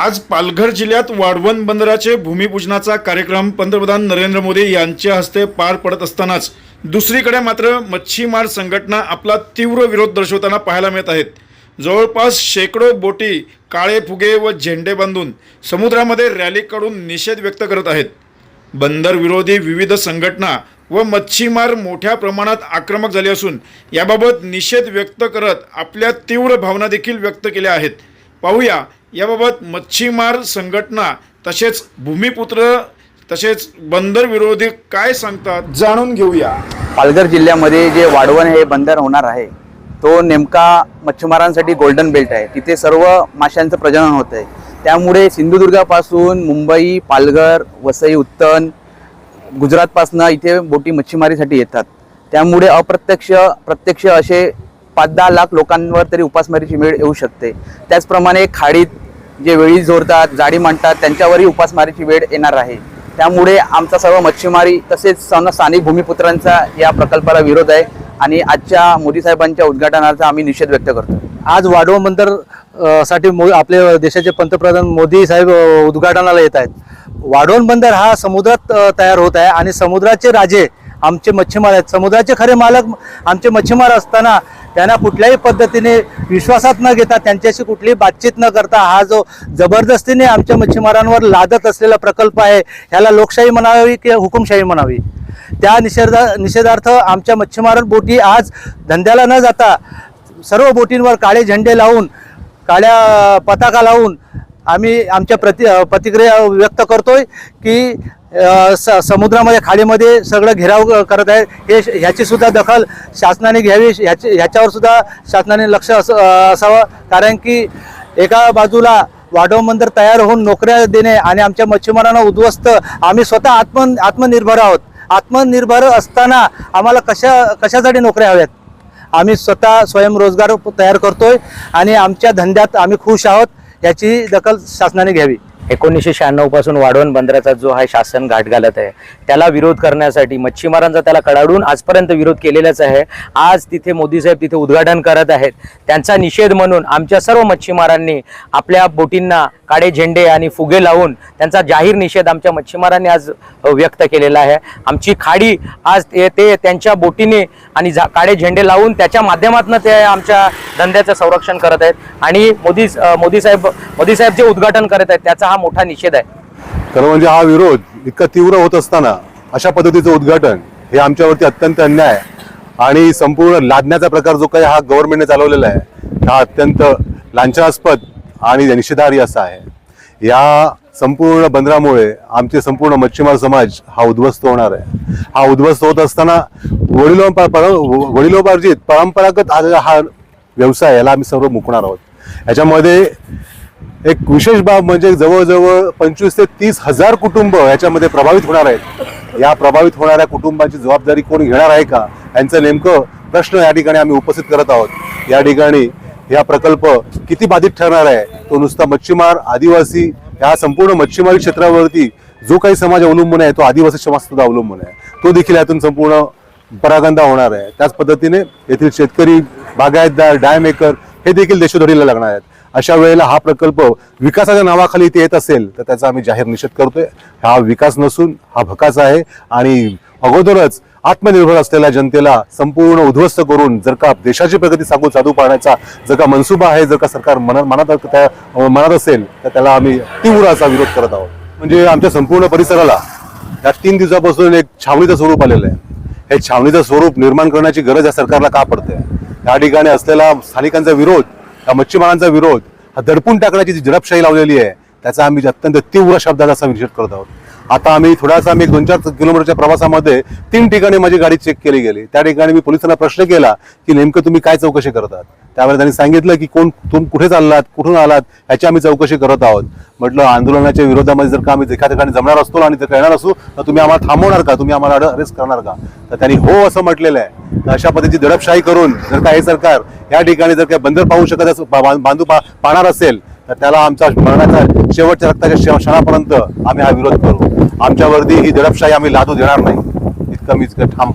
आज पालघर जिल्ह्यात वाढवण बंदराचे भूमिपूजनाचा कार्यक्रम पंतप्रधान नरेंद्र मोदी यांच्या हस्ते पार पडत असतानाच दुसरीकडे मात्र मच्छीमार संघटना आपला तीव्र विरोध दर्शवताना पाहायला मिळत आहेत. जवळपास शेकडो बोटी काळे फुगे व झेंडे बांधून समुद्रामध्ये रॅली काढून निषेध व्यक्त करत आहेत. बंदर विरोधी विविध संघटना व मच्छीमार मोठ्या प्रमाणात आक्रमक झाले असून याबाबत निषेध व्यक्त करत आपल्या तीव्र भावना देखील व्यक्त केल्या आहेत. पाहूया याबाबत मच्छीमार संघटना तसेच भूमिपुत्र तसेच बंदर विरोधी काय सांगतात? जाणून घेऊया. पालघर जिल्ह्यामध्ये जे वाढवण हे बंदर होणार आहे तो नेमका मच्छीमारांसाठी गोल्डन बेल्ट आहे. तिथे सर्व माशांचं प्रजनन होत आहे त्यामुळे सिंधुदुर्गापासून मुंबई पालघर वसई उत्तन गुजरातपासनं इथे बोटी मच्छीमारीसाठी येतात. त्यामुळे अप्रत्यक्ष प्रत्यक्ष असे पाच दहा लाख लोकांवर तरी उपासमारीची वेळ येऊ शकते. त्याचप्रमाणे खाडीत जे वेळी जोरतात जाळी मांडतात त्यांच्यावरही उपासमारीची वेळ येणार आहे. त्यामुळे आमचा सर्व मच्छीमारी तसेच स्थानिक भूमिपुत्रांचा या प्रकल्पाला विरोध आहे आणि आजच्या मोदी साहेबांच्या उद्घाटनाचा आम्ही निषेध व्यक्त करतो. आज वाढवण बंदरसाठी मो आपले देशाचे पंतप्रधान मोदी साहेब उद्घाटनाला येत आहेत. वाढवण बंदर हा समुद्रात तयार होत आहे आणि समुद्राचे राजे आमचे मच्छीमार आहेत. समुद्राचे खरे मालक आमचे मच्छीमार असताना त्यांना कुठल्याही पद्धतीने विश्वासात न घेता त्यांच्याशी कुठलीही बातचीत न करता हा जो जबरदस्तीने आमच्या मच्छीमारांवर लादत असलेला प्रकल्प आहे ह्याला लोकशाही म्हणावी की हुकुमशाही म्हणावी. त्या निषेधा निषेधार्थ आमच्या मच्छीमार बोटी आज धंद्याला न जाता सर्व बोटींवर काळे झेंडे लावून काळ्या पताका लावून आम्ही आमच्या प्रति प्रतिक्रिया व्यक्त करतोय की स समुद्रामध्ये खाडीमध्ये सगळं घेराव करत आहे. हे ह्याची सुद्धा दखल शासनाने घ्यावी ह्याची ह्याच्यावर सुद्धा शासनाने लक्ष अस असावं. कारण की एका बाजूला वाढव मंदिर तयार होऊन नोकऱ्या देणे आणि आमच्या मच्छीमारांना उद्ध्वस्त. आम्ही स्वतः आत्म आत्मनिर्भर आहोत. आत्मनिर्भर असताना आम्हाला कशा कशासाठी नोकऱ्या हव्यात? आम्ही स्वतः स्वयंरोजगार तयार करतोय आणि आमच्या धंद्यात आम्ही खुश आहोत. याची दखल शासनाने घ्यावी. एकोणीसशे शहाण्णवपासून वाढवण बंदराचा जो हा शासन घाट घालत आहे त्याला विरोध करण्यासाठी मच्छीमारांचा त्याला कडाडून आजपर्यंत विरोध केलेलाच आहे. आज तिथे मोदी साहेब तिथे उद्घाटन करत आहेत. त्यांचा निषेध म्हणून आमच्या सर्व मच्छीमारांनी आपल्या बोटींना काळे झेंडे आणि फुगे लावून त्यांचा जाहीर निषेध आमच्या मच्छीमारांनी आज व्यक्त केलेला आहे. आमची खाडी आज ते त्यांच्या बोटीने आणि जा काळे झेंडे लावून त्याच्या माध्यमातून ते आमच्या धंद्याचं संरक्षण करत आहेत. आणि मोदी मोदी साहेब मोदी साहेब जे उद्घाटन करत आहेत त्याचा हा मोठा निषेध आहे. खरं म्हणजे हा विरोध इतका तीव्र होत असताना अशा पद्धतीचं उद्घाटन हे आमच्यावरती अत्यंत अन्याय आणि संपूर्ण लादण्याचा प्रकार जो काही हा गव्हर्नमेंटने चालवलेला आहे हा अत्यंत लांछनास्पद आणि निषेधार्ही असा आहे. या संपूर्ण बंदरामुळे आमचे संपूर्ण मच्छीमार समाज हा उद्ध्वस्त होणार आहे. हा उद्ध्वस्त होत असताना वडिलो वडिलोपार्जित परंपरागत आलेला हा व्यवसाय याला आम्ही सर्व मुकणार आहोत. याच्यामध्ये एक विशेष बाब म्हणजे जवळजवळ पंचवीस ते तीस हजार कुटुंब याच्यामध्ये प्रभावित होणार आहेत. या प्रभावित होणाऱ्या कुटुंबाची जबाबदारी कोण घेणार आहे का? यांचं नेमकं प्रश्न या ठिकाणी आम्ही उपस्थित करत आहोत. या ठिकाणी हा प्रकल्प किती बाधित ठरणार आहे? तो नुसता मच्छीमार आदिवासी या संपूर्ण मच्छीमारी क्षेत्रावरती जो काही समाज अवलंबून आहे तो आदिवासी समाज सुद्धा अवलंबून आहे. तो देखील यातून संपूर्ण परागंदा होणार आहे. त्याच पद्धतीने येथील शेतकरी बागायतदार डायमेकर हे देखील देशोधडीला लागणार आहेत. अशा वेळेला हा प्रकल्प विकासाच्या नावाखाली इथे येत असेल तर त्याचा आम्ही जाहीर निषेध करतोय. हा विकास नसून हा भकास आहे आणि अगोदरच आत्मनिर्भर असलेल्या जनतेला संपूर्ण उद्ध्वस्त करून जर का देशाची प्रगती सागू साधू पाहण्याचा जर का मनसुबा आहे जर का सरकार मनात मनात त्या मनात असेल तर त्याला आम्ही तीव्र असा विरोध करत आहोत. म्हणजे आमच्या संपूर्ण परिसराला या तीन दिवसापासून एक छावणीचं स्वरूप आलेलं आहे. हे छावणीचं स्वरूप निर्माण करण्याची गरज या सरकारला का पडते? या ठिकाणी असलेला स्थानिकांचा विरोध या मच्छीमारांचा विरोध हा दडपून टाकण्याची जी जडपशाही लावलेली आहे त्याचा आम्ही अत्यंत तीव्र शब्दाचा असा निषेध करत आहोत. आता आम्ही थोडासा आम्ही दोन चार किलोमीटरच्या प्रवासामध्ये तीन ठिकाणी माझी गाडी चेक केली गेली. त्या ठिकाणी मी पोलिसांना प्रश्न केला की नेमकं तुम्ही काय चौकशी करतात? त्यावेळेला त्यांनी सांगितलं की कोण तुम्ही कुठे चाललात कुठून आलात ह्याची आम्ही चौकशी करत आहोत. म्हटलं आंदोलनाच्या विरोधामध्ये जर का आम्ही एका ठिकाणी जमणार असतो आणि ते येणार असू तर तुम्ही आम्हाला थांबवणार का? तुम्ही आम्हाला अरेस्ट करणार का? तर त्यांनी हो असं म्हटलेलं आहे. तर अशा पद्धतीची दडपशाही करून जर का हे सरकार या ठिकाणी जर काही बंदर पाहू शकत बांधू पा- पाहणार असेल तर त्याला आमचा मरणाचा शेवटच्या रक्ताच्या क्षणापर्यंत आम्ही हा विरोध करू. आमच्यावरती ही दडपशाही आम्ही लादू देणार नाही. इतकं मी इतकं ठाम